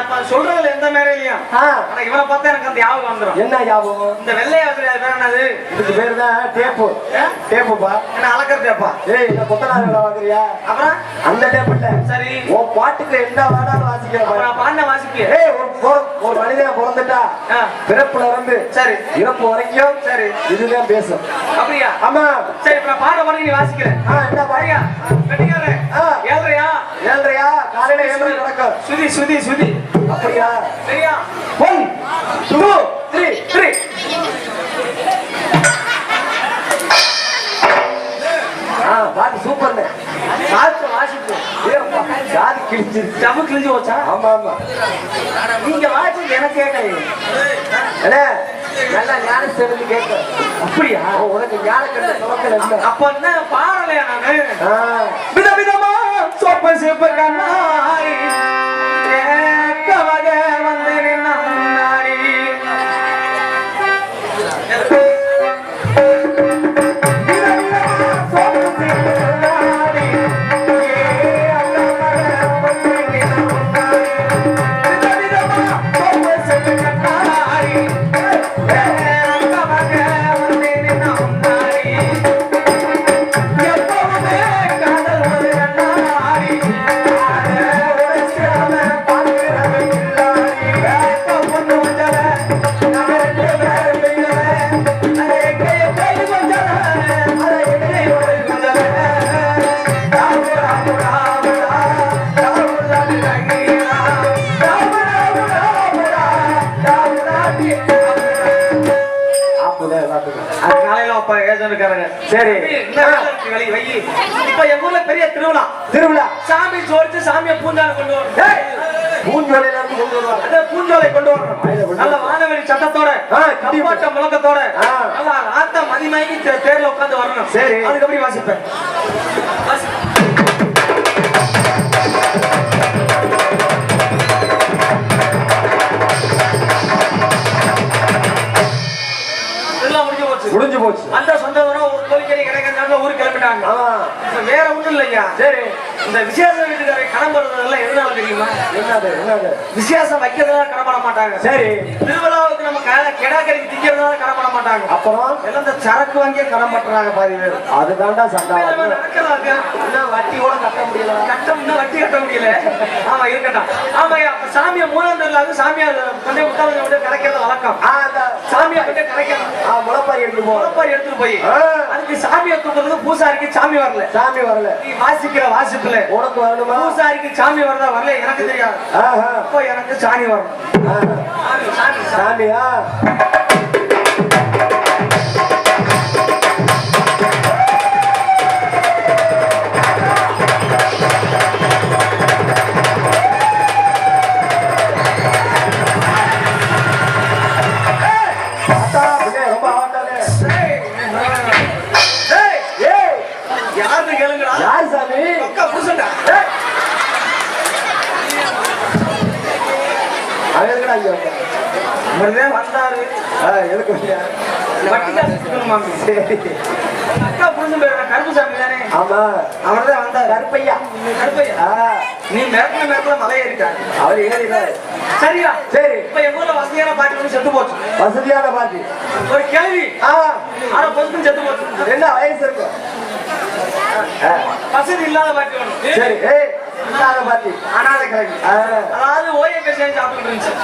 நான் இப்ப சொல்றதுல எந்த மேடையிலயும் ஆனா இவனை பார்த்தா எனக்கு அந்த ஞாபகம் வந்துரும். என்ன ஞாபகம்? இந்த வெள்ளையா பேர் என்னது? இதுக்கு பேரு தான் டேப்பு? டேப்புப்பா. என்ன அளக்கிறதேப்பா ஏய் இந்த கொத்தனார் வேலை வாங்குறியா அப்புறம்? அந்த டேப் இல்ல. சரி. உன் பாட்டுக்கு என்ன வேணாலும் வாசிக்கலாம் நான் பாடின வாசிப்பிய? ஏய் ஒரு ஒரு மனிதன் பிறந்துட்டா. பிறப்புல இருந்து சரி. இறப்பு வரைக்கும் சரி. இதுதான் பேசும். அப்படியா? ஆமா சரி இப்ப பாட பண்ணி நீ வாசிக்கிறேன். என்ன பாருங்க பாரியா வெட்டிக்காரே ஆ. ஏழ்றையா ஏழ்றையா நடக்கும் சுதி சுதி சுதி. அப்படியா? சரியா ஒன் டூ த்ரீ த்ரீ பாட்டு சூப்பர்ண்ணே வாசிப்பு. வாசிப்பு ஜாதி கிழிச்சு. ஜம்மு கிழிஞ்சு ஆமா ஆமா. நீங்க வாசி எனக்கு அண்ணே நல்லா ஞான சேர்ந்து கேட்க. அப்படியா? உனக்கு ஞான கண்ட துவக்கல இல்ல அப்ப என்ன பாடலையா நானு? விதவிதமா Stop and say, but I'm not. அது காலையில அப்ப ஏஜென்ட் சரி. இப்ப எங்க ஊர்ல பெரிய திருவிழா. திருவிழா. சாமி சோடிச்சு சாமியை பூஞ்சால கொண்டு வரும் பூஞ்சோலையில இருந்து கொண்டு வருவாங்க அந்த பூஞ்சோலை கொண்டு வரணும் நல்ல வானவெளி கட்டி கப்பாட்ட முழக்கத்தோட. நல்லா ஆத்த மதிமாயி தே- தேர்ல உட்கார்ந்து வரணும். சரி. வாசிப்பேன். அந்த சொந்த ஊரம் ஒரு கோரிக்கை கிடைக்கிறதுனால ஊருக்கு கிளம்பிட்டாங்க. வேற ஒண்ணும் இல்லையா சரி. இந்த விசேஷ வீட்டுக்காரை கடன் போடுறதெல்லாம் எதனால தெரியுமா? என்னது என்னது? விசேஷம் வைக்கிறதுனால பண்ண மாட்டாங்க. சரி. திருவிழாவுக்கு நம்ம கிடாக்கறிக்கு திங்கிறதுனால பண்ண மாட்டாங்க. அப்புறம்? எல்லாம் இந்த சரக்கு வாங்கியே கடன் பண்றாங்க பாதி பேர். அதுதான்டா சண்டாவது நடக்கிறாங்க என்ன வட்டி கூட கட்ட முடியல. கட்டம் இன்னும் வட்டி கட்ட முடியல. ஆமா இருக்கட்டும். ஆமா சாமியை மூணாம் தெருல சாமியா கொண்டே முட்டாளங்க கொண்டு கரைக்கிறது வழக்கம். ஆ அந்த சாமியை கொண்டே கரைக்கணும். ஆ முளைப்பாரி எடுத்து போ. முளைப்பாரி எடுத்துட்டு போய். அதுக்கு சாமியை தூக்குறது பூசாரிக்கு சாமி வரல. சாமி வரல. நீ வாசிக்கிற வாசிப்புல உனக்கு வரணுமா? பூசாரிக்கு சாமி வரதா வரல எனக்கு தெரியாது. ஆஹா, அப்போ எனக்கு சாமி வரணும் சாமியா? அவன் வந்தாரு. ஆ, எதுக்கு சரி அக்கா கருப்புசாமி தானே ஆமா அவர்தான் வந்தார் கருப்பையா கருப்பையா நீ மிரட்டல மிரட்டல மலை ஏறிட்டாரு அவர் ஏறினாரு சரியா சரி இப்ப எங்க ஊர்ல வசதியான பாட்டி செத்து போச்சு வசதியான பாட்டி ஒரு கேள்வி ஆனா பொசுக்கும் செத்து போச்சு என்ன வயசு இருக்கும் வசதி இல்லாத பாட்டி சரி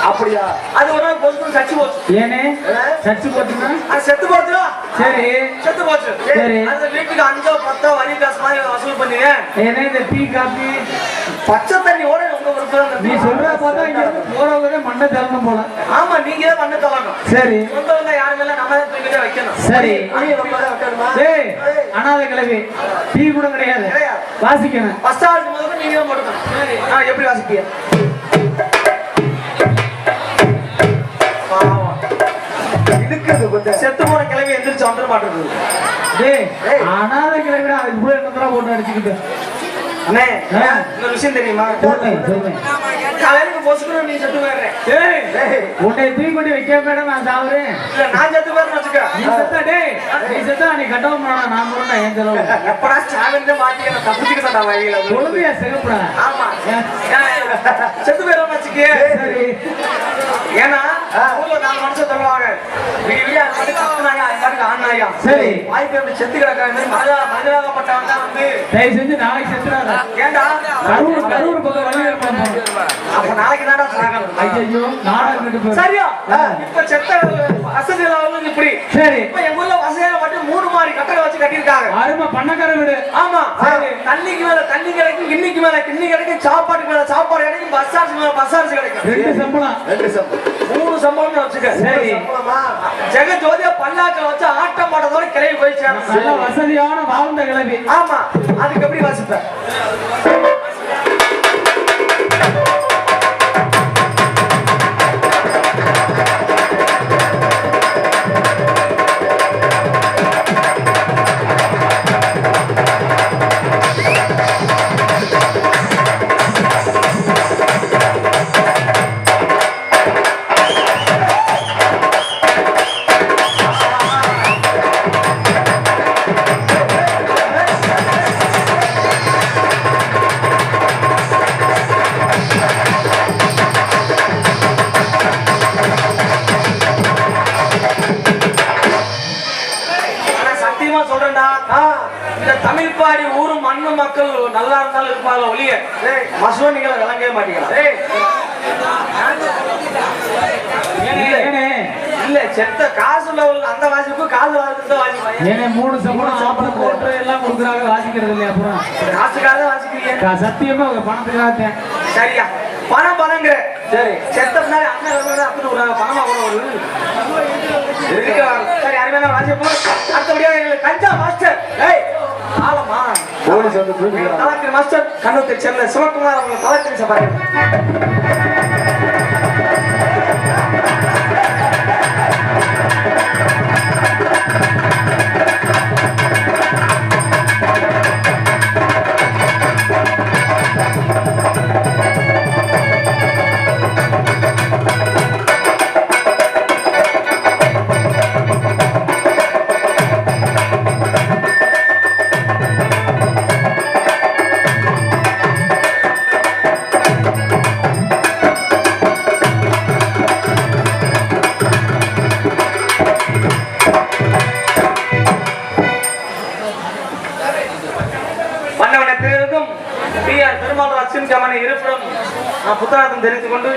அப்படியா? அது ஒரு நாள் சச்சு போச்சு. ஏனே? சர்ச்சு போட்டுனா அது செத்து போச்சு? சரி. செத்து போச்சு. சரி. அந்த வீட்டுக்கு அஞ்சோ பத்தோ வரி காசு மாதிரி வசூல் பண்ணீங்க ஏனே இந்த டீ காபி? பச்சை தண்ணி ஓட உங்க விருப்பம் நீ சொல்ற பார்த்தா இங்க போறவங்க மண்டை திறந்து போல. ஆமா நீங்க தான் பண்ண தரணும் சரி. சொந்தவங்க யாருமே நம்ம தான் தூக்கிட்டே வைக்கணும். சரி. அனாதை கிழவி டீ கூட கிடையாது. வாசிக்கணும். ஃபர்ஸ்ட் முதல்ல நீங்க தான் போட்டுக்கணும் ஆ எப்படி வாசிப்பீங்க. இழுக்கிறது கொஞ்சம். செத்து போன கிளம்பி எந்திரிச்சு வந்துட மாட்டேங்குது. டேய் ஏய். அனாதை கிழவி அதுக்கு போய் என்ன போட்டு அடிச்சுக்கிட்டு அண்ணே. இந்த விஷயம் தெரியுமா? காலையில பொசுக்கணும் நீ செத்து போயிடுறேன் உன்னை தூக்கி கொண்டு வைக்க மேடம் நான் சாவுறேன். இல்ல நான் செத்து போயிடுறேன் வச்சுக்க. நீ செத்தா டேய் நீ செத்தா நீ கட்டவும் பண்ணா நான் முருண்டா என் செலவு? எப்படா ஸ்டாலின் மாட்டி நான் தப்பிச்சுக்கிட்டா வழியில குழந்தையா சிகப்புடா ஆமா. ஏன், செத்து போயிடும் வச்சுக்கே. சரி. ஏன்னா. ஊர்ல நாலு மனுஷன் சொல்லுவாங்க விடி விடியா அது பாட்டுக்கு கத்துனாயா? அது பாட்டுக்கு ஆனாயா சரி. வாய்ப்பு எப்படி செத்து கிடக்காங்க மனிதா மனிதராகப்பட்டவன் தான் வந்து. தயவு செஞ்சு நாளைக்கு செத்துறாங்க ஏண்டா? கரூர் கரூர் பக்கம் வெளியே இருப்பாங்க அப்ப நாளைக்கு தான்டா சாகணும். ஐயோ. சரியா? இப்ப செத்த இல்லாதவங்க இப்படி. சரி. இப்ப எங்க ஊர்ல வசதியான மட்டும் மூணு மாடி கட்டளை வச்சு கட்டியிருக்காங்க அருமை பண்ணக்கார வீடு. ஆமா. தண்ணிக்கு மேல தண்ணி கிடைக்கும் கிண்ணிக்கு மேல கிண்ணி கிடைக்கும் சாப்பாட்டுக்கு மேல சாப்பாடு கிடைக்கும் பஸ் சார்ஜ் மேல பஸ் சார்ஜ் கிடைக்கும். ரெண்டு சம்பளம். ரெண்டு சம்பளம். மூணு சம்பளம் வச்சுக்க. சரி. ஜெக ஜோதியா பல்லாக்கில் வச்சு ஆட்டம் பாட்டத்தோட கிளவி போய் சேரணும் நல்ல வசதியான வாழ்ந்த கிளவி ஆமா. அதுக்கு எப்படி வாசிப்ப? சத்தியமா சொல்றேன்டா இந்த தமிழ் பாடி ஊரும் மண்ணு மக்கள் நல்லா இருந்தாலும் இருப்பாங்க ஒளிய மசுவனிகளை விளங்கவே மாட்டேங்கிறான் ஏனே, ஏனே. இல்ல செத்த காசு உள்ளவங்களுக்கு அந்த வாசிப்பு காசு இல்லாதவங்களுக்கு வாசிப்பாங்க. ஏனே மூணு சம்பளம் சாப்பிட போட்டு எல்லாம் கொடுக்குறாங்க வாசிக்கிறது இல்லையா அப்புறம் காசுக்காக வாசிக்கிறீங்க. சத்தியமா உங்க பணத்துக்காகத்தேன் சரியா. பணம் பணங்கிற. சரி செத்த பின்னாடி அண்ணன் அப்படி ஒரு பணமா கூட ஒரு. சரி அருமையான வாசிப்பு அடுத்தபடியா எங்களுக்கு கஞ்சா மாஸ்டர் ஏய் ஆலமா போலீஸ் வந்து கலெக்டர் மாஸ்டர் கண்ணூத்தை சேர்ந்த சிவகுமார் அவங்க கலெக்டர் சபாரி மன்னவனை திருக்கும் నా ಪುತ್ರ ಅದನ್ನು ಧರಿಸಿಕೊಂಡು